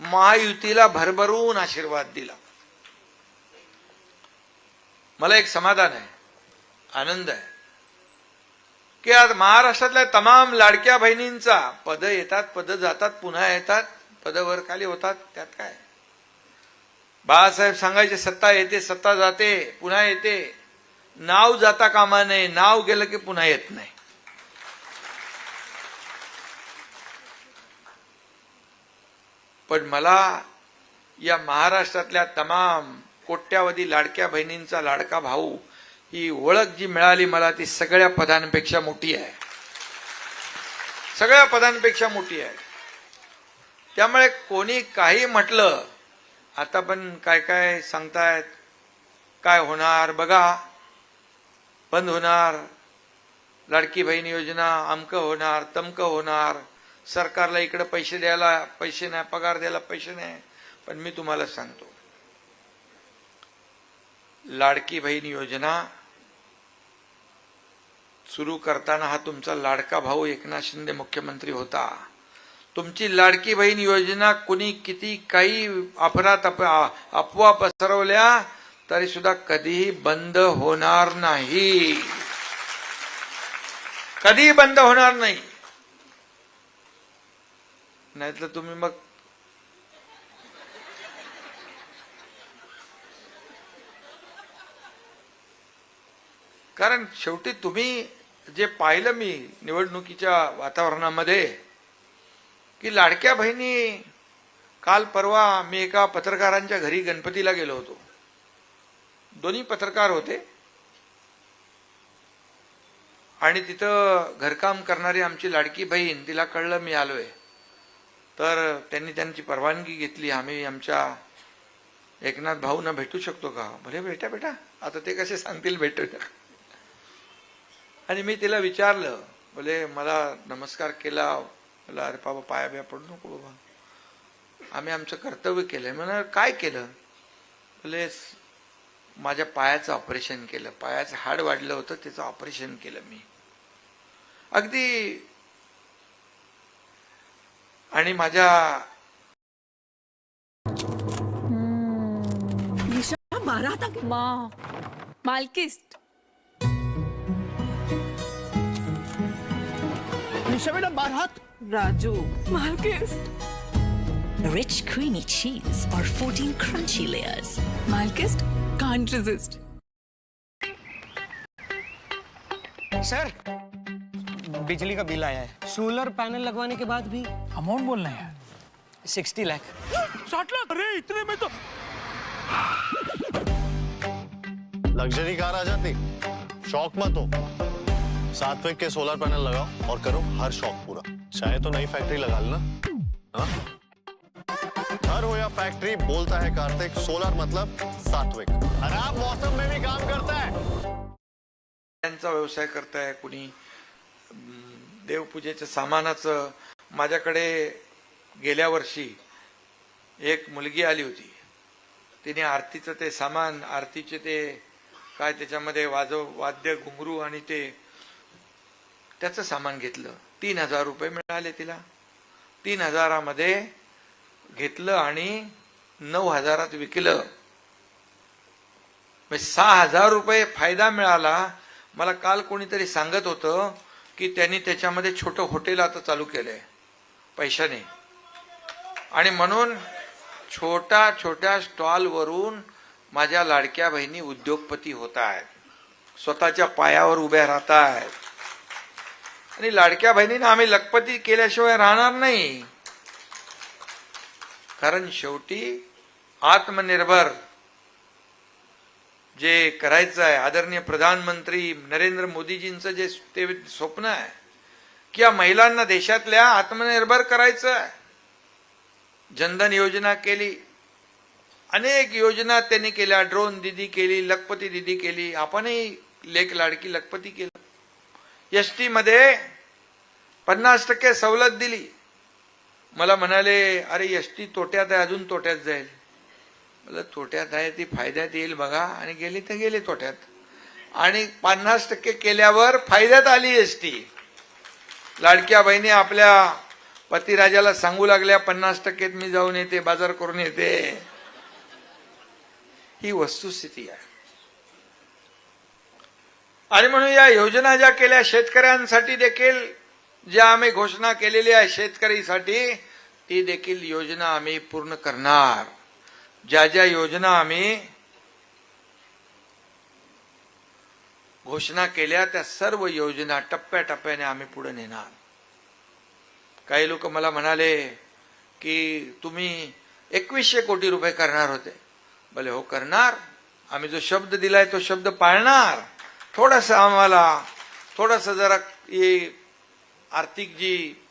महायुतीला भरभरून आशीर्वाद दिला. मला एक समाधान आहे आनंद आहे की आज महाराष्ट्रातल्या तमाम लाडक्या बहिणींचा पद येतात पद जातात पुन्हा येतात पद वर खाली होतात त्यात काय? बाळासाहेब सांगायचे सत्ता येते सत्ता जाते पुन्हा येते. नाव जाता कामा नये नाव गेलं की पुन्हा येत नाही. पण मला या महाराष्ट्रातल्या तमाम कोट्यावधी लाडक्या बहिणींचा लाडका भाऊ ही ओळख जी मिळाली मला ती सगळ्या पदांपेक्षा मोठी आहे. सगळ्या पदांपेक्षा मोठी आहे. त्यामुळे कोणी काही म्हटलं आता पण काय काय सांगतायत काय होणार बघा. बंद होणार लाडकी बहीण योजना अमकं होणार तमकं होणार. सरकारला इकडे पैसे द्यायला पैसे नाही पगार द्यायला पैसे नाही पण मी तुम्हाला सांगतो. लाडकी बहीण योजना सुरू करताना हा तुमचा लाडका भाऊ एकनाथ शिंदे मुख्यमंत्री होता. तुमची लाडकी बहीण योजना कुणी किती काही अपरात अफवा पसरवल्या तरी सुद्धा कधीही बंद होणार नाही. कधीही बंद होणार नाही. नाहीतर तुम्ही मग कारण शेवटी तुम्ही जे पाहिलं मी निवडणुकीच्या वातावरणामध्ये की लाडक्या बहिणी काल परवा मी एका पत्रकारांच्या घरी गणपतीला गेलो होतो. दोन्ही पत्रकार होते. आणि तिथं घरकाम करणारी आमची लाडकी बहीण तिला कळलं मी आलोय. तर त्यांनी त्यांची परवानगी घेतली. आम्ही आमच्या एकनाथ भाऊंना भेटू शकतो का? भले भेटा बेटा आता ते कसे सांगतील भेटू आणि मी तिला विचारलं. बोले मला नमस्कार केला. मला अरे बाबा पाया बिया पडू नको बाबा. आम्ही आमचं कर्तव्य केलंय म्हणा काय केलं? बोले माझ्या पायाचं ऑपरेशन केलं. पायाचं हाड वाढलं होतं त्याचं ऑपरेशन केलं मी. अगदी आणि माझ्या निशा बारात आ- माँ मालकिस्ट निशा बेटा बारात Raju Malkist Rich creamy cheese or 14 crunchy layers. Malkist can't resist sir बिजली का बिल आया है। सोलर पैनल लगवाने के बाद भी। अमाउंट बोलना है यार। सिक्सटी लाख। साठ लाख? अरे इतने में तो लग्जरी कार आ जाती। शौक मत हो। सात्विक के सोलर पैनल लगाओ और करो हर शौक पूरा। चाहे तो नई फैक्ट्री लगा लेना। हाँ? घर हो या फैक्ट्री बोलता है कार्तिक सोलर मतलब सात्विक। खराब मौसम में भी काम करता है। व्यवसाय करताय कुणी। अं, देवपूजेचं सामानाचं माझ्याकडे गेल्या वर्षी एक मुलगी आली होती. तिने आरतीचं ते सामान आरतीचे ते काय त्याच्यामध्ये वाजव वाद्य घुंगरू आणि ते त्याचं सामान घेतलं. तीन हजार रुपये मिळाले तिला. तीन हजारामध्ये घेतलं आणि नऊ हजारात विकलं. म्हणजे सहा हजार रुपये फायदा मिळाला. मला काल कोणीतरी सांगत होतं की त्यांनी त्याच्यामध्ये छोटं हॉटेल आता चालू केलं आहे पैशाने. आणि म्हणून छोट्या छोट्या स्टॉलवरून माझ्या लाडक्या बहिणी उद्योगपती होत आहेत. स्वतःच्या पायावर उभ्या राहत आहेत. आणि लाडक्या बहिणीनं आम्ही लखपती केल्याशिवाय राहणार नाही. कारण शेवटी आत्मनिर्भर जे करायचं आहे आदरणीय प्रधानमंत्री नरेंद्र मोदीजींचं जे ते स्वप्न आहे की या महिलांना देशातल्या आत्मनिर्भर करायचं आहे. जनधन योजना केली अनेक योजना त्यांनी केल्या ड्रोन दिदी केली लखपती दिदी केली आपणही लेख लाडकी लखपती केलं. एस टीमध्ये पन्नास टक्के सवलत दिली. मला म्हणाले अरे एस टी तोट्यात आहे अजून तोट्यात जाईल. मला तोट्यात आहे ती फायद्यात येईल बघा. आणि गेली तर गेली तोट्यात. आणि पन्नास टक्के केल्यावर फायद्यात आली एस टी लाडक्या बहिणी आपल्या पतिराजाला सांगू लागल्या पन्नास टक्केत मी जाऊन येते बाजार करून येते. ही वस्तुस्थिती आहे. आणि म्हणून या योजना ज्या केल्या शेतकऱ्यांसाठी देखील ज्या आम्ही घोषणा केलेली आहे शेतकरीसाठी ती देखील योजना आम्ही पूर्ण करणार. ज्या ज्या योजना आम्ही घोषणा केल्या त्या सर्व योजना टप्प्याटप्प्याने आम्ही पुढे नेणार. काही लोक मला म्हणाले की तुम्ही एकवीसशे कोटी रुपये करणार होते. भले हो करणार. आम्ही जो शब्द दिलाय तो शब्द पाळणार. थोडस आम्हाला थोडस जरा आर्थिक जी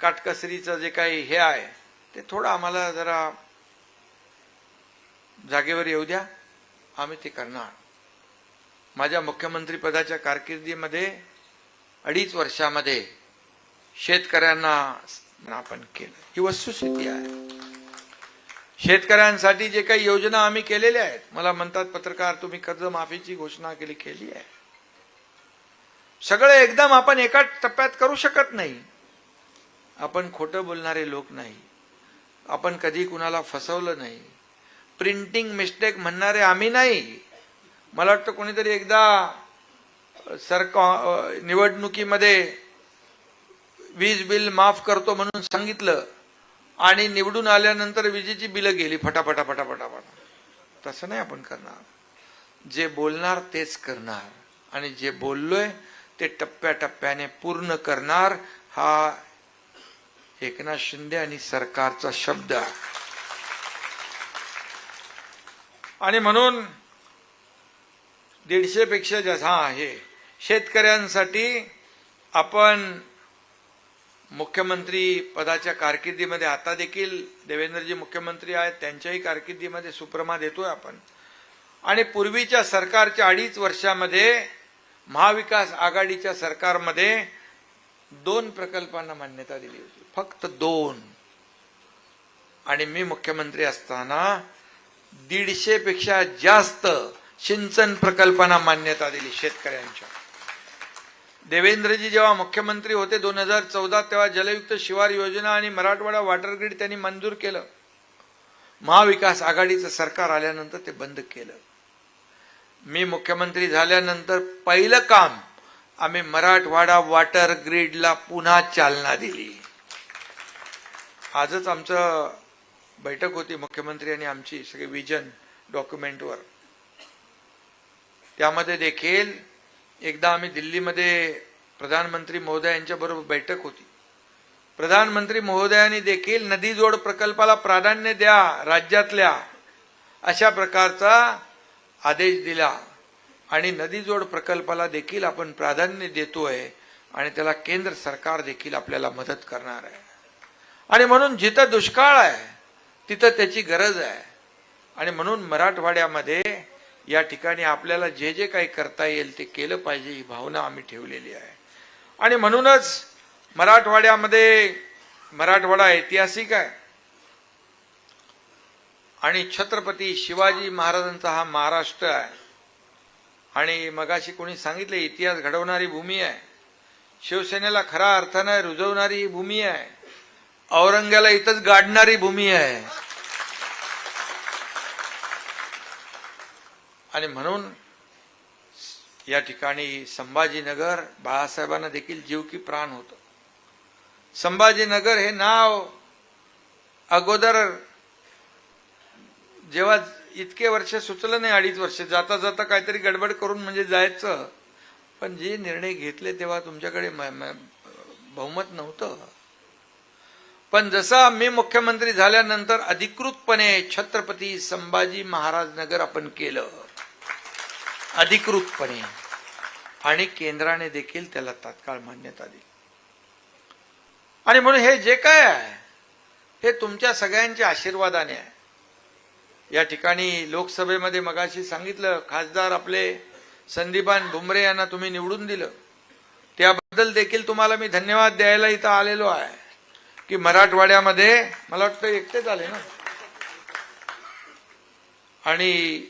काटकसरीचं जे काही हे आहे ते थोडं आम्हाला जरा जागेवर येऊ द्या. आम्ही ते करणार. माझ्या मुख्यमंत्रीपदाच्या कारकिर्दीमध्ये अडीच वर्षामध्ये शेतकऱ्यांना आपण केलं. ही वस्तुस्थिती आहे. शेतकऱ्यांसाठी जे काही योजना आम्ही केलेल्या आहेत मला म्हणतात पत्रकार तुम्ही कर्जमाफीची घोषणा केली केली आहे. सगळं एकदम आपण एका टप्प्यात करू शकत नाही. आपण खोटं बोलणारे लोक नाही. आपण कधी कुणाला फसवलं नाही. प्रिंटिंग मिस्टेक म्हणणारे आम्ही नाही. मला वाटतं कोणीतरी एकदा सरकार निवडणुकीमध्ये वीज बिल माफ करतो म्हणून सांगितलं आणि निवडून आल्यानंतर विजेची बिलं गेली फटाफटा फटाफटा फटा तसं नाही आपण करणार. जे बोलणार तेच करणार. आणि जे बोललोय ते टप्प्याटप्प्याने पूर्ण करणार हा एकनाथ शिंदे आणि सरकारचा शब्द आहे. आणि म्हणून दीडशेपेक्षा जसा जास्त शेतकऱ्यांसाठी आपण मुख्यमंत्री पदाच्या कारकिर्दीमध्ये आता देखील देवेंद्रजी मुख्यमंत्री आहेत त्यांच्याही कारकिर्दीमध्ये सुप्रमा देतोय आपण. आणि पूर्वीच्या सरकारच्या अडीच वर्षामध्ये महाविकास आघाडीच्या सरकारमध्ये दोन प्रकल्पांना मान्यता दिली होती. फक्त दोन. आणि मी मुख्यमंत्री असताना दीडशे पेक्षा जास्त सिंचन प्रकल्पांना मान्यता दिली शेतकऱ्यांच्या. देवेंद्रजी जेव्हा मुख्यमंत्री होते दोन हजार चौदा तेव्हा जलयुक्त शिवार योजना आणि मराठवाडा वॉटर ग्रीड त्यांनी मंजूर केलं. महाविकास आघाडीचं सरकार आल्यानंतर ते बंद केलं. मी मुख्यमंत्री झाल्यानंतर पहिलं काम आम्ही मराठवाडा वॉटर ग्रीडला पुन्हा चालना दिली. आजच आमचं बैठक होती मुख्यमंत्री आणि आमची सगळी विजन डॉक्युमेंटवर. त्यामध्ये देखील एकदा आम्ही दिल्लीमध्ये प्रधानमंत्री महोदयांच्या बरोबर बैठक होती. प्रधानमंत्री महोदयांनी देखील नदी जोड प्रकल्पाला प्राधान्य द्या राज्यातल्या अशा प्रकारचा आदेश दिला. आणि नदी जोड प्रकल्पाला देखील आपण प्राधान्य देतोय आणि त्याला केंद्र सरकार देखील आपल्याला मदत करणार आहे. आणि म्हणून जिथं दुष्काळ आहे तिथं त्याची गरज आहे. आणि म्हणून मराठवाड्यामध्ये या ठिकाणी आपल्याला जे जे काही करता येईल ते केलं पाहिजे ही भावना आम्ही ठेवलेली आहे. आणि म्हणूनच मराठवाड्यामध्ये मराठवाडा ऐतिहासिक आहे. आणि छत्रपती शिवाजी महाराजांचा हा महाराष्ट्र आहे. आणि मगाशी कोणी सांगितलं इतिहास घडवणारी भूमी आहे. शिवसेनेला खरा अर्थानं रुजवणारी ही भूमी आहे. औरंग्याला इथंच गाडणारी भूमी आहे. आणि म्हणून या ठिकाणी संभाजीनगर बाळासाहेबांना देखील जीव की प्राण होतं. संभाजीनगर हे नाव अगोदर जेव्हा इतके वर्ष सुचलं नाही अडीच वर्ष. जाता जाता काहीतरी गडबड करून म्हणजे जायचं. पण जे निर्णय घेतले तेव्हा तुमच्याकडे म- बहुमत नव्हतं. पण जसा मी मुख्यमंत्री झाल्यानंतर अधिकृतपणे छत्रपती संभाजी महाराज नगर आपण केलं. अधिकृतपणे. आणि केंद्राने देखील त्याला तात्काळ मान्यता दिली. आणि म्हणून हे जे काय आहे हे तुमच्या सगळ्यांच्या आशीर्वादाने आहे. या ठिकाणी लोकसभेमध्ये मगाशी सांगितलं खासदार आपले संदीपान भुमरे यांना तुम्ही निवडून दिलं. त्याबद्दल देखील तुम्हाला मी धन्यवाद द्यायला इथं आलेलो आहे. की मराठवाड्यामध्ये मला वाटतं एकटेच आले ना. आणि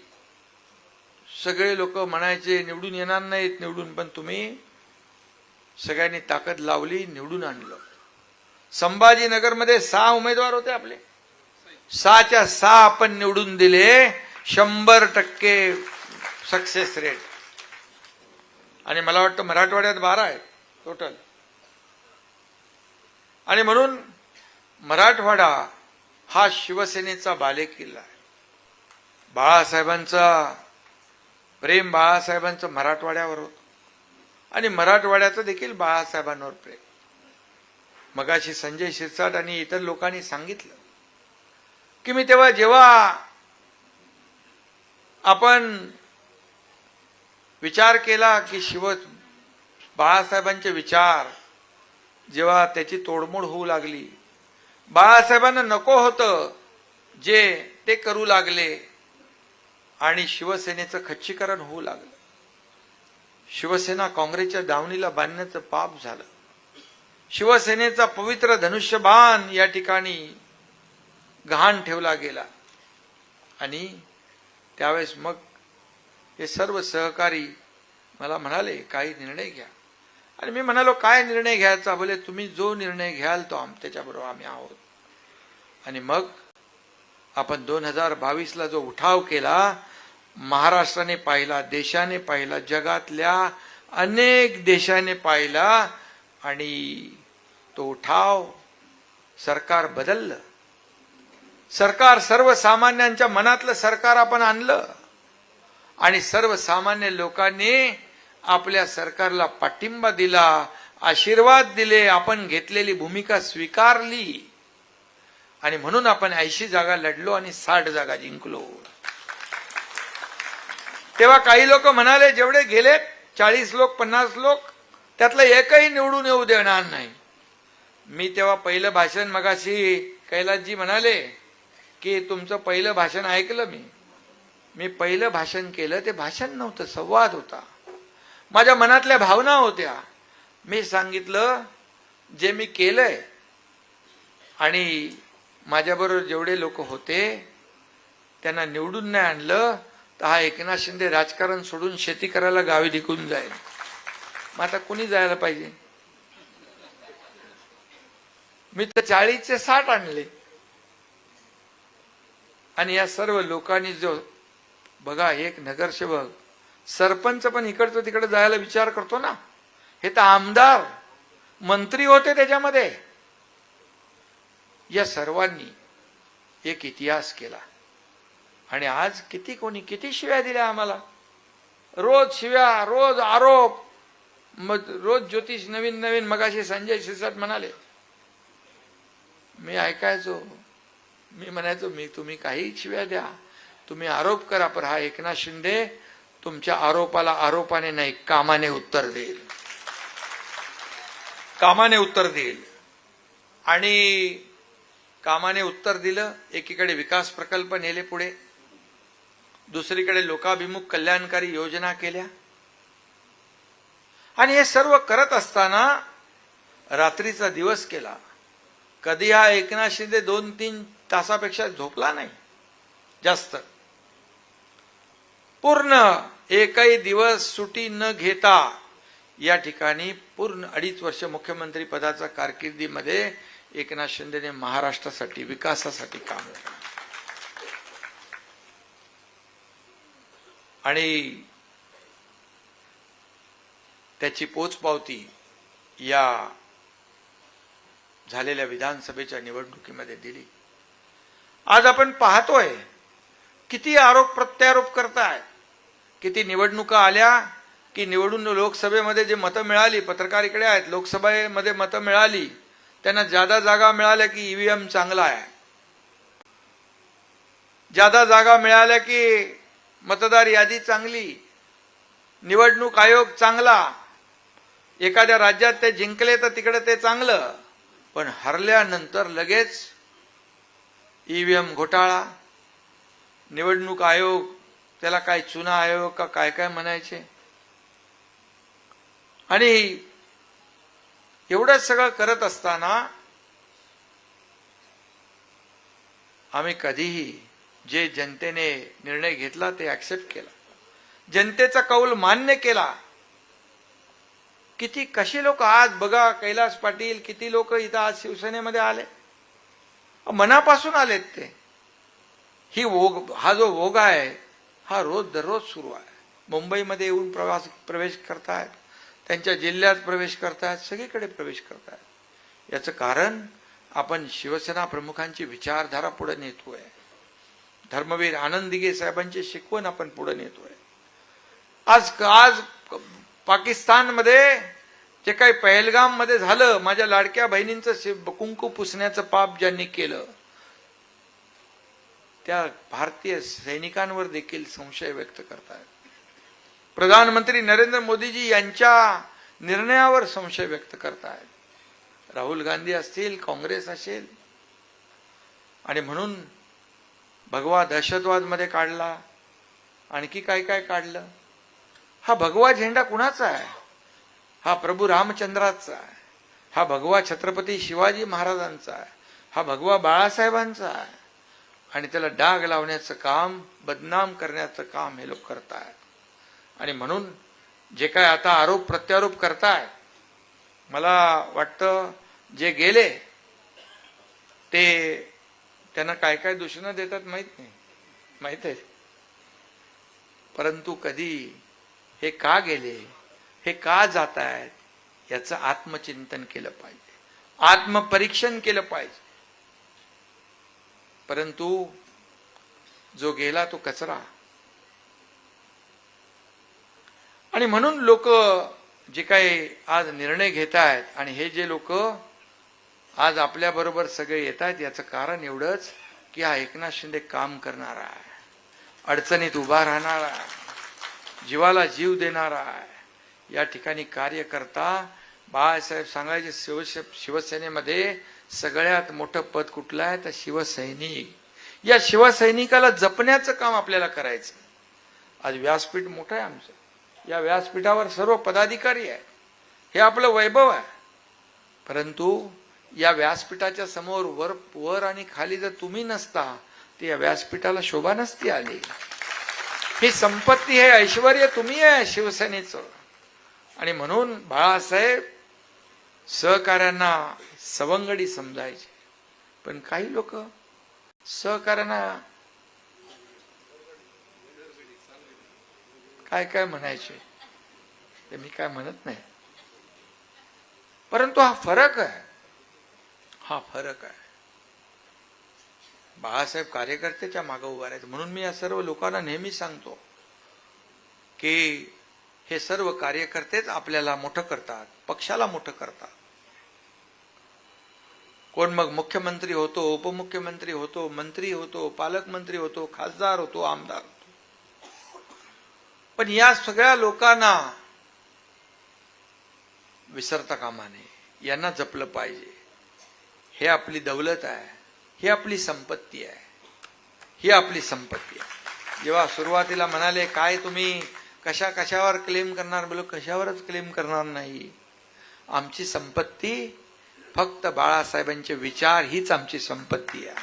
सगळे लोक म्हणायचे निवडून येणार नाहीत निवडून. पण तुम्ही सगळ्यांनी ताकद लावली निवडून आणलं. संभाजीनगरमध्ये सहा उमेदवार होते आपले. सहाच्या सहा आपण निवडून दिले शंभर टक्के सक्सेस रेट आणि मला वाटतं मराठवाड्यात बारा आहे टोटल आणि म्हणून मराठवाडा हा शिवसेनेचा बालेकिल्ला आहे. बाळासाहेबांचा प्रेम बाळासाहेबांचं मराठवाड्यावर होतं. आणि मराठवाड्याचं देखील बाळासाहेबांवर प्रेम. मगाशी संजय शिरसाट आणि इतर लोकांनी सांगितलं की मी तेव्हा जेव्हा आपण विचार केला की शिव बाळासाहेबांचे विचार जेव्हा त्याची तोडमोड होऊ लागली बाळासाहेबांना नको होतं जे ते करू लागले आणि शिवसेनेचं खच्चीकरण होऊ लागलं. शिवसेना काँग्रेसच्या दावणीला बांधण्याचं पाप झालं. शिवसेनेचा पवित्र धनुष्यबाण या ठिकाणी गहाण ठेवला गेला. आणि त्यावेळेस मग हे सर्व सहकारी मला म्हणाले काही निर्णय घ्या. आणि मी म्हणालो काय निर्णय घ्यायचा? बोले तुम्ही जो निर्णय घ्याल तो आम त्याच्याबरोबर आम्ही आहोत. आणि मग आपण दोन हजार बावीसला जो उठाव केला महाराष्ट्राने पाहिला देशाने पाहिला जगातल्या अनेक देशाने पाहिला आणि तो उठाव सरकार बदललं. सरकार सर्वसामान्यांच्या मनातलं सरकार आपण आणलं आणि सर्वसामान्य लोकांनी आपल्या सरकारला पाठिंबा दिला आशीर्वाद दिले आपण घेतलेली भूमिका स्वीकारली. आणि म्हणून आपण ऐंशी जागा लढलो आणि साठ जागा जिंकलो. तेव्हा काही लोक म्हणाले जेवढे गेले चाळीस लोक पन्नास लोक त्यातलं एकही निवडून येऊ देणार नाही. मी तेव्हा पहिलं भाषण मगाशी कैलासजी म्हणाले की तुमचं पहिलं भाषण ऐकलं मी. मी पहिलं भाषण केलं ते भाषण नव्हतं संवाद होता. माझ्या मनातल्या भावना होत्या. मी सांगितलं जे मी केलंय आणि माझ्याबरोबर जेवढे लोक होते त्यांना निवडून नाही आणलं तर हा एकनाथ शिंदे राजकारण सोडून शेती करायला गावी निघून जाईल. मग आता कुणी जायला पाहिजे? मी तर चाळीसचे साठ आणले. आणि या सर्व लोकांनी जो बघा एक नगरसेवक सरपंच पण इकडचं तिकडे जायला विचार करतो ना. हे तर आमदार मंत्री होते त्याच्यामध्ये. या सर्वांनी एक इतिहास केला. आणि आज किती कोणी किती शिव्या दिल्या आम्हाला. रोज शिव्या रोज आरोप. मग रोज ज्योतिष नवीन नवीन. मगाशी संजय सिरसाट म्हणाले मी ऐकायचो. मी म्हणायचो मी तुम्ही काही शिव्या द्या. तुम्ही आरोप करा पण हा एकनाथ शिंदे तुमच्या आरोपाला आरोपाने नाही कामाने उत्तर देईल. कामाने उत्तर देईल. आणि कामाने उत्तर दिलं एकीकडे विकास प्रकल्प नेले पुढे दुसरीकडे लोकाभिमुख कल्याणकारी योजना केल्या. आणि हे सर्व करत असताना रात्रीचा दिवस केला. कधी हा एकनाथ शिंदे दोन तीन तासापेक्षा झोपला नाही? जास्त. पूर्ण एकही दिवस सुटी न घेता या ठिकाणी पूर्ण अडीच वर्ष मुख्यमंत्री पदाचा कारकिर्दीमध्ये एकनाथ शिंदेने महाराष्ट्रासाठी विकासासाठी काम केलं. आणि त्याची पोचपावती या झालेल्या विधानसभेच्या निवडणुकीमध्ये दिली. आज आपण पाहतोय किती आरोप प्रत्यारोप करतायत. किती निवडणुका आल्या की निवडून लोकसभेमध्ये जे मतं मिळाली पत्रकार इकडे आहेत लोकसभेमध्ये मतं मिळाली त्यांना जादा जागा मिळाल्या की ईव्हीएम चांगला आहे. जादा जागा मिळाल्या की मतदार यादी चांगली निवडणूक आयोग चांगला एखाद्या राज्यात ते जिंकले तर तिकडे ते चांगलं पण हरल्यानंतर लगेच ईव्हीएम घोटाळा निवडणूक आयोग त्याला काय चुना आयोग हो का काय काय म्हणायचे? आणि एवढं सगळं करत असताना आम्ही कधीही जे जनतेने निर्णय घेतला ते ऍक्सेप्ट केला. जनतेचा कौल मान्य केला. किती कशी लोक आज बघा कैलास पाटील किती लोक इथं आज शिवसेनेमध्ये आले? मनापासून आलेत ते. ही ओघ हा जो ओघ आहे हा रोज दररोज सुरू आहे. मुंबईमध्ये येऊन प्रवास प्रवेश करतायत. त्यांच्या जिल्ह्यात प्रवेश करतायत. सगळीकडे प्रवेश करतायत. याचं कारण आपण शिवसेना प्रमुखांची विचारधारा पुढे नेतोय. धर्मवीर आनंद साहेबांची शिकवण आपण पुढे नेतोय. आज आज पाकिस्तानमध्ये जे काही पहलगाममध्ये झालं माझ्या लाडक्या बहिणींचं कुंकू पुसण्याचं पाप ज्यांनी केलं त्या भारतीय सैनिकांवर देखील संशय व्यक्त करतायत. प्रधानमंत्री नरेंद्र मोदीजी यांच्या निर्णयावर संशय व्यक्त करतायत. राहुल गांधी असतील काँग्रेस असेल आणि म्हणून भगवा दहशतवादमध्ये काढला आणखी काय काय काढलं? हा भगवा झेंडा कुणाचा आहे? हा प्रभू रामचंद्राचा आहे. हा भगवा छत्रपती शिवाजी महाराजांचा आहे. हा भगवा बाळासाहेबांचा आहे. आणि त्याला डाग लावण्याचं काम बदनाम करण्याचं काम हे लोक करतायत. आणि म्हणून जे काय आता आरोप प्रत्यारोप करताय मला वाटतं जे गेले ते त्यांना काय काय दूषणं देतात माहीत नाही. माहीत आहे. परंतु कधी हे का गेले हे का जात आहेत याचं आत्मचिंतन केलं पाहिजे. आत्मपरीक्षण केलं पाहिजे. परंतु जो गेला तो कचरा. आणि म्हणून लोक जे काही आज निर्णय घेत आहेत आणि हे जे लोक आज आपल्या बरोबर सगळे येत आहेत याचं कारण एवढंच की हा एकनाथ शिंदे काम करणारा आहे. अडचणीत उभा राहणारा आहे. जीवाला जीव देणारा आहे. या ठिकाणी कार्य करता बाळासाहेब सांगायचे शिव शिवसेनेमध्ये सगळ्यात मोठं पद कुठलं आहे? तर शिवसैनिक. या शिवसैनिकाला जपण्याचं काम आपल्याला करायचं. आज व्यासपीठ मोठं आहे आमचं. या व्यासपीठावर सर्व पदाधिकारी आहे. हे आपलं वैभव आहे. परंतु या व्यासपीठाच्या समोर वर वर आणि खाली जर तुम्ही नसता तर या व्यासपीठाला शोभा नसती आली. ही संपत्ती हे ऐश्वर तुम्ही आहे शिवसेनेचं. आणि म्हणून बाळासाहेब सहकाऱ्यांना सवंगडी समजायचे. पण काही लोक सहकारांना काय काय म्हणायचे ते मी काय म्हणत नाही. परंतु हा फरक आहे. हा फरक आहे. बाळासाहेब कार्यकर्त्याच्या मागे उभा राहायचं. म्हणून मी या सर्व लोकांना नेहमी सांगतो की हे सर्व कार्यकर्तेच आपल्याला मोठं करतात पक्षाला मोठं करतात. कोण मग मुख्यमंत्री होतो उपमुख्यमंत्री होतो मंत्री होतो पालकमंत्री होतो खासदार होतो आमदार होतो. पण या सगळ्या लोकांना विसरता कामा नये. यांना जपलं पाहिजे. हे आपली दौलत आहे. ही आपली संपत्ती आहे. ही आपली संपत्ती आहे. जेव्हा सुरुवातीला म्हणाले काय तुम्ही कशा कशावर क्लेम करणार? बोलो कशावरच क्लेम करणार नाही. आमची संपत्ती फक्त बाळासाहेबांचे विचार हीच आमची संपत्ती आहे.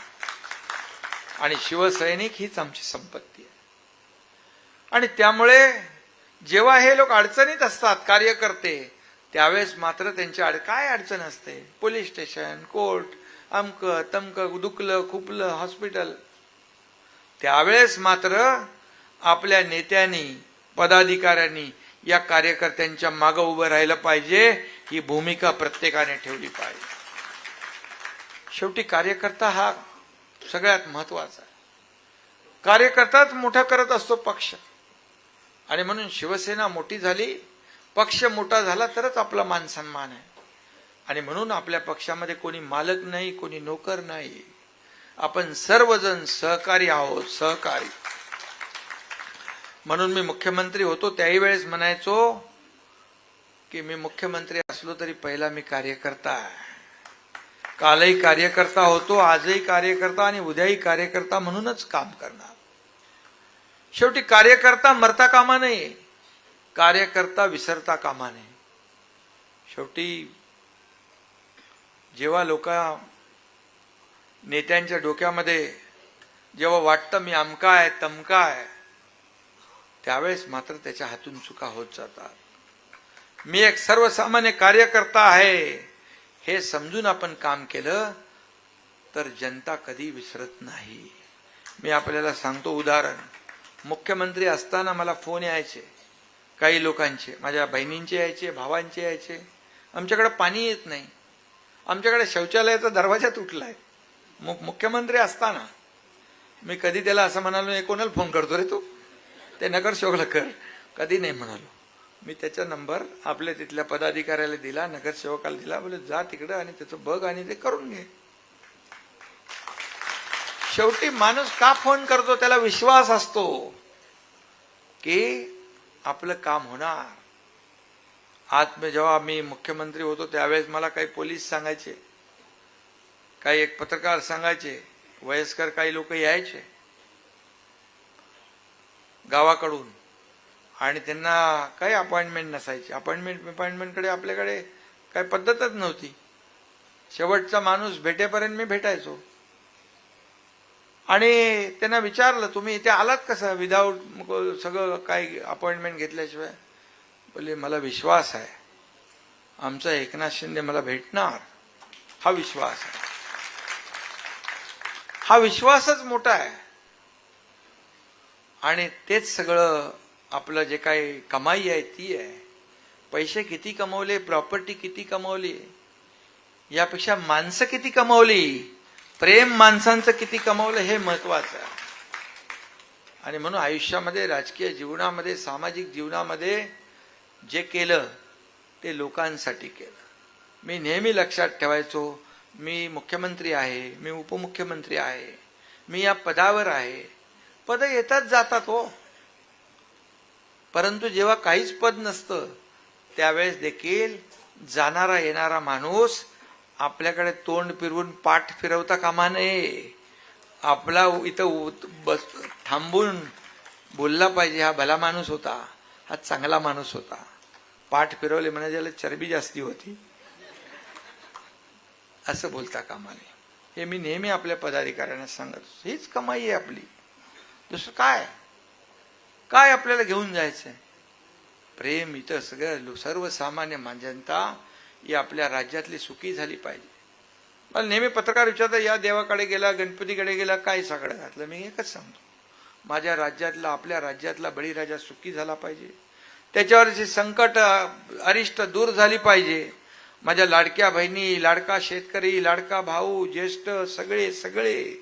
आणि शिवसैनिक हीच आमची संपत्ती आहे. आणि त्यामुळे जेव्हा हे लोक अडचणीत असतात कार्यकर्ते त्यावेळेस मात्र त्यांची अड काय अडचण असते? पोलीस स्टेशन कोर्ट अमक तमक दुखलं खुपलं हॉस्पिटल. त्यावेळेस मात्र आपल्या नेत्यांनी पदाधिकाऱ्यांनी या कार्यकर्त्यांच्या मागं उभं राहिलं पाहिजे. ही भूमिका प्रत्येकाने ठेवली पाहिजे. शेवटी कार्यकर्ता हा सगळ्यात महत्त्वाचा आहे. कार्यकर्ताच मोठा करत असतो पक्ष. आणि म्हणून शिवसेना मोठी झाली पक्ष मोठा झाला तरच आपला मान सन्मान आहे. आणि म्हणून आपल्या पक्षामध्ये कोणी मालक नाही कोणी नोकर नाही. आपण सर्वजण सहकारी आहोत सहकारी. म्हणून मी मुख्यमंत्री होतो त्याही वेळेस म्हणायचो की मी मुख्यमंत्री असलो तरी पहिला मी कार्यकर्ता कालही कार्यकर्ता होतो आजही कार्यकर्ता आणि उद्याही कार्यकर्ता म्हणूनच काम करणार. शेवटी कार्यकर्ता मरता कामा नये कार्यकर्ता विसरता कामा नये. शेवटी जेव्हा लोक नेत्यांच्या डोक्यामध्ये जेव्हा वाटतं मी अमका आहे तमका आहे त्यावेळेस मात्र त्याच्या हातून चुका होत जातात. मी एक सर्वसामान्य कार्यकर्ता आहे. हे समजून आपण काम केलं तर जनता कधी विसरत नाही. मी आपल्याला सांगतो उदाहरण. मुख्यमंत्री असताना मला फोन यायचे. काही लोकांचे माझ्या बहिणींचे यायचे भावांचे यायचे. आमच्याकडे पाणी येत नाही. आमच्याकडे शौचालयाचा दरवाजा तुटलाय. मु मुख्यमंत्री असताना. मी कधी त्याला असं म्हणालो कोणाला फोन करतो रे तू? ते नगरसेवकला कर. कधी नाही म्हणालो. मी त्याचा नंबर आपल्या तिथल्या पदाधिकाऱ्याला दिला नगरसेवकाला दिला बोले जा तिकडं आणि त्याचं बघ आणि ते करून घे. शेवटी माणूस का फोन करतो त्याला विश्वास असतो की आपलं काम होणार. आज मी जेव्हा मी मुख्यमंत्री होतो त्यावेळेस मला काही पोलीस सांगायचे काही एक पत्रकार सांगायचे वयस्कर काही लोक यायचे. गावाकडून आणि त्यांना काही अपॉइंटमेंट नसायची. अपॉइंटमेंट अपॉइंटमेंटकडे आपल्याकडे काही पद्धतच नव्हती. शेवटचा माणूस भेटेपर्यंत मी भेटायचो. आणि त्यांना विचारलं तुम्ही इथे आलात कसं? विदाऊट सगळं काही अपॉइंटमेंट घेतल्याशिवाय? बोले मला विश्वास आहे. आमचा एकनाथ शिंदे मला भेटणार. हा विश्वास आहे. हा विश्वासच मोठा आहे. आणि तेच सगळं आपलं जे काही कमाई आहे ती आहे. पैसे किती कमवले प्रॉपर्टी किती कमवली यापेक्षा माणसं किती कमवली प्रेम माणसांचं किती कमवलं हे महत्वाचं आहे. आणि म्हणून आयुष्यामध्ये राजकीय जीवनामध्ये सामाजिक जीवनामध्ये जे केलं ते लोकांसाठी केलं. मी नेहमी लक्षात ठेवायचो मी मुख्यमंत्री आहे मी उपमुख्यमंत्री आहे मी या पदावर आहे. पद येतात जातात हो. परंतु जेव्हा काहीच पद नसतं त्यावेळेस देखील जाणारा येणारा माणूस आपल्याकडे तोंड फिरवून पाठ फिरवता कामा नये. आपला इथं बस थांबून बोलला पाहिजे हा भला माणूस होता हा चांगला माणूस होता. पाठ फिरवले म्हणजे ज्याला चरबी जास्ती होती असं बोलता कामा नये. हे मी नेहमी आपल्या पदाधिकाऱ्यांना सांगत हीच कमाई आहे आपली. दुसरं काय? काय आपल्याला घेऊन जायचंय? प्रेम इथं सगळं सर्वसामान्य मांजनता ही आपल्या राज्यातली सुखी झाली पाहिजे. मला नेहमी पत्रकार विचारतात या देवाकडे गेला गणपतीकडे गेला काय सगळं घातलं? मी एकच सांगतो. माझ्या राज्यातला आपल्या राज्यातला बळीराजा सुखी झाला पाहिजे. त्याच्यावरची संकट अरिष्ट दूर झाली पाहिजे. माझ्या लाडक्या बहिणी लाडका शेतकरी लाडका भाऊ ज्येष्ठ सगळे सगळे.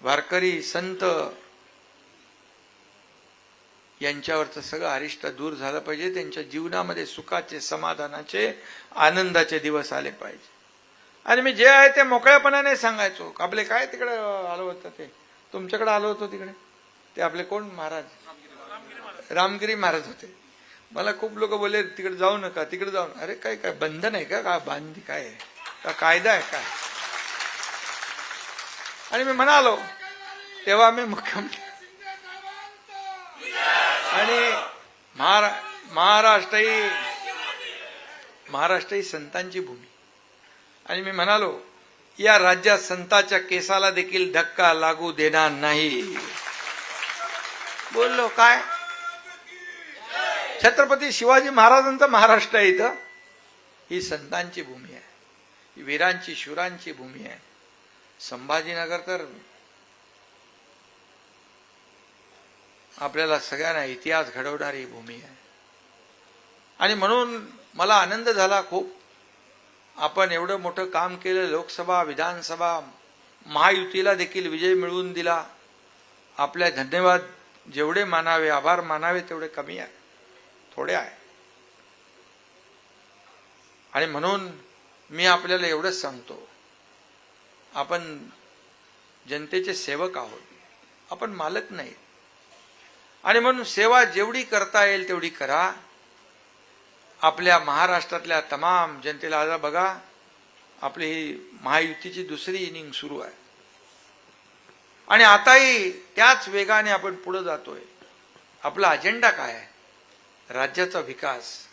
वारकरी संत यांच्यावरचं सगळं अरिष्ट दूर झालं पाहिजे. त्यांच्या जीवनामध्ये सुखाचे समाधानाचे आनंदाचे दिवस आले पाहिजे. आणि मी जे आहे ते मोकळ्यापणाने सांगायचो. आपले काय तिकडे आलो होतं ते? तुमच्याकडे आलो होतो तिकडे? ते आपले कोण? महाराज. रामगिरी महाराज होते. मला खूप लोक बोलले तिकडे जाऊ नका तिकडे जाऊ अरे काय काय बंधन आहे का? का बांधी काय आहे? का कायदा आहे काय? आणि मी म्हणालो तेव्हा मी मुख्यमंत्री आणि महारा महाराष्ट्र ही महाराष्ट्र ही संतांची भूमी. आणि मी म्हणालो या राज्यात संताच्या केसाला देखील धक्का लागू देणार नाही. बोललो काय? छत्रपती शिवाजी महाराजांचं महाराष्ट्र आहे इथं. ही संतांची भूमी आहे. ही वीरांची शूरांची भूमी आहे. संभाजीनगर तर आपल्याला सगळ्यांना इतिहास घडवणारी भूमी आहे. आणि म्हणून मला आनंद झाला खूप. आपण एवढं मोठं काम केलं लोकसभा विधानसभा महायुतीला देखील विजय मिळवून दिला. आपल्या धन्यवाद. जेवढे मानावे आभार मानावे तेवढे कमी आहे. थोडे आहे. आणि म्हणून मी आपल्याला एवढंच सांगतो. आपण जनतेचे सेवक आहोत. आपण मालक नाही आणि म्हणून सेवा जेवढी करता येईल तेवढी करा. आपल्या महाराष्ट्रातल्या तमाम जनतेला आता बघा आपली ही महायुतीची दुसरी इनिंग सुरू आहे. आणि आताही त्याच वेगाने आपण पुढे जातोय. आपला अजेंडा काय आहे? राज्याचा विकास.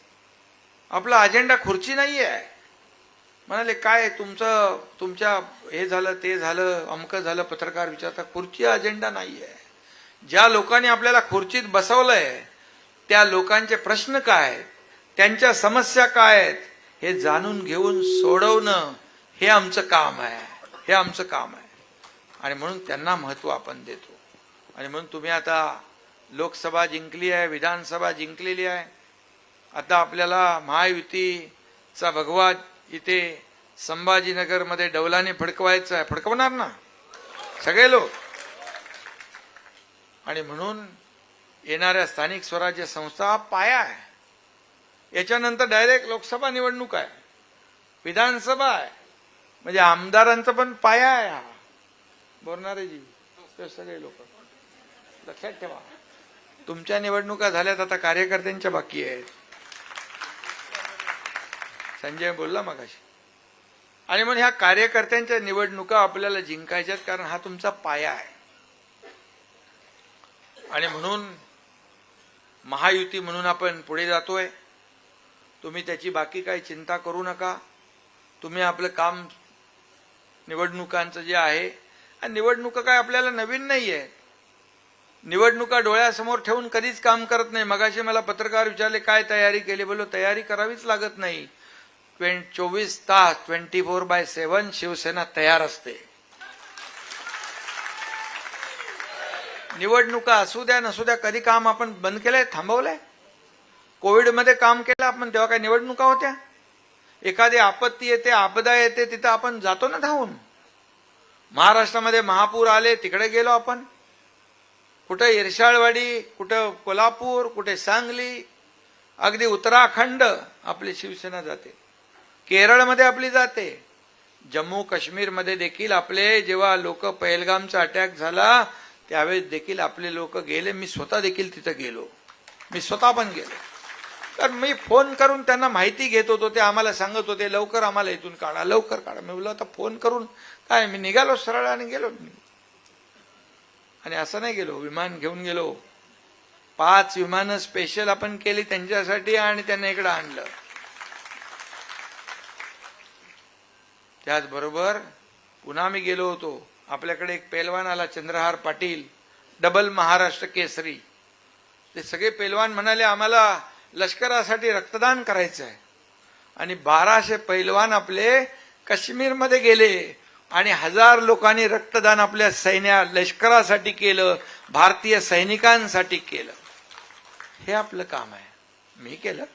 आपला अजेंडा खुर्ची नाही आहे. म्हणाले काय तुमचं तुमच्या हे झालं ते झालं अमकं झालं पत्रकार विचारता खुर्ची अजेंडा नाही आहे. ज्या लोकांनी आपल्याला खुर्चीत बसवलंय त्या लोकांचे प्रश्न काय आहेत? त्यांच्या समस्या काय आहेत? हे जाणून घेऊन सोडवणं हे आमचं काम आहे. हे आमचं काम आहे. आणि म्हणून त्यांना महत्त्व आपण देतो. आणि म्हणून तुम्ही आता लोकसभा जिंकली आहे विधानसभा जिंकलेली आहे. आता आपल्याला महायुतीचा भगवा इथे संभाजीनगरमध्ये डौलाने फडकवायचा आहे. फडकवणार ना? सगळे लोक. आणि म्हणून येणाऱ्या स्थानिक स्वराज्य संस्था हा पाया आहे. याच्यानंतर डायरेक्ट लोकसभा निवडणूक आहे. विधानसभा आहे. म्हणजे आमदारांचा पण पाया आहे हा. बोलणारे जी ते सगळे लोक. लक्षात ठेवा. तुमच्या निवडणुका झाल्यात आता कार्यकर्त्यांच्या बाकी आहेत. संजय बोलला मगाशी. आणि म्हणून ह्या कार्यकर्त्यांच्या निवडणुका आपल्याला जिंकायच्यात कारण हा तुमचा पाया आहे. आणि म्हणून महायुती म्हणून आपण पुढे जातोय. तुम्ही त्याची बाकी काही चिंता करू नका. तुम्ही आपलं काम निवडणुकांचं जे आहे आणि निवडणुका काय आपल्याला नवीन नाही आहे निवडणुका डोळ्यासमोर ठेवून कधीच काम करत नाही. मगाशी मला पत्रकार विचारले काय तयारी केली? बोलो तयारी करावीच लागत नाही. ट्वें चोवीस तास twenty four by seven Shiv Sena तयार असते. निवडणुका असू द्या नसू द्या कधी काम आपण बंद केलंय थांबवलंय? कोविडमध्ये काम केलं आपण तेव्हा काय निवडणुका होत्या? एखादी आपत्ती येते आपदा येते तिथं आपण जातो ना धावून? महाराष्ट्रामध्ये महापूर आले तिकडे गेलो आपण. कुठं इरशाळवाडी कुठं कोल्हापूर कुठे सांगली अगदी उत्तराखंड आपली शिवसेना जाते. केरळमध्ये आपली जाते. जम्मू काश्मीरमध्ये देखील आपले जेव्हा लोक पहलगामचा अटॅक झाला त्यावेळेस देखील आपले लोक गेले. मी स्वतः देखील तिथं गेलो. मी स्वतः पण गेलो. तर मी फोन करून त्यांना माहिती घेत होतो. ते आम्हाला सांगत होते लवकर आम्हाला इथून काढा लवकर काढा. मी बोललो आता फोन करून काय मी निघालो सरळ आणि गेलो मी. आणि असं नाही गेलो. विमान घेऊन गेलो. पाच विमानं स्पेशल आपण केली त्यांच्यासाठी आणि त्यांना इकडं आणलं. त्याचबरोबर पुन्हा मी गेलो होतो. आपल्याकडे एक पेलवान आला चंद्रहार पाटील डबल महाराष्ट्र केसरी. ते सगळे पेलवान म्हणाले आम्हाला लष्करासाठी रक्तदान करायचं आहे आणि बाराशे पैलवान आपले काश्मीरमध्ये गेले आणि हजार लोकांनी रक्तदान आपल्या सैन्या लष्करासाठी केलं भारतीय सैनिकांसाठी केलं. हे आपलं काम आहे. मी केलं.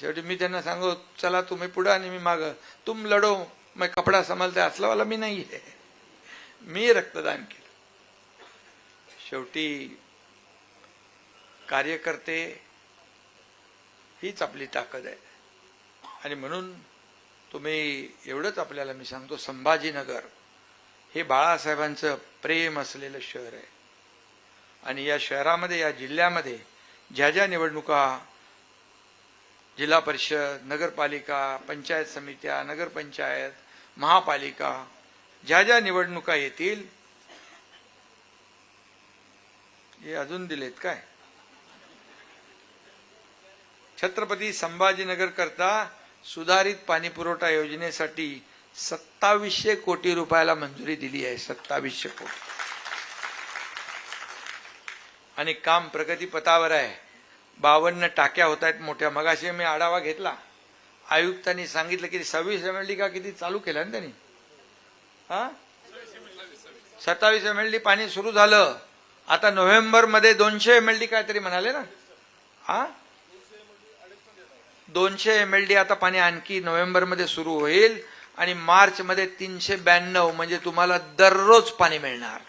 शेवटी मी त्यांना सांगू चला तुम्ही पुढं आणि मी माग. तुम लढो. मग कपडा संभालते असलावाला मी नाही आहे मी रक्तदान केलं. शेवटी कार्यकर्ते हीच आपली ताकद आहे. आणि म्हणून तुम्ही एवढंच आपल्याला मी सांगतो संभाजीनगर हे बाळासाहेबांचं प्रेम असलेलं शहर आहे. आणि या शहरामध्ये या जिल्ह्यामध्ये ज्या ज्या निवडणुका जिल्हा परिषद नगरपालिका पंचायत समित्या नगरपंचायत महापालिका ज्या ज्या निवडणुका येतील हे अजून दिलेत काय? छत्रपती संभाजीनगर करता सुधारित पाणी पुरवठा योजनेसाठी सत्तावीसशे कोटी रुपयाला मंजुरी दिली आहे सत्तावीसशे कोटी. आणि काम प्रगतीपथावर आहे. बावन्न टाक्या होत आहेत मोठ्या. मगाशी मी आढावा घेतला. आयुक्तांनी सांगितलं की सव्वीस एम एल डी का किती चालू केला ना त्यांनी? हा? सत्तावीस एम एल डी पाणी सुरू झालं. आता नोव्हेंबरमध्ये दोनशे एम एल डी काहीतरी म्हणाले ना? हा? दोनशे एम एल डी आता पाणी आणखी नोव्हेंबरमध्ये सुरू होईल आणि मार्चमध्ये तीनशे ब्याण्णव म्हणजे तुम्हाला दररोज पाणी मिळणार.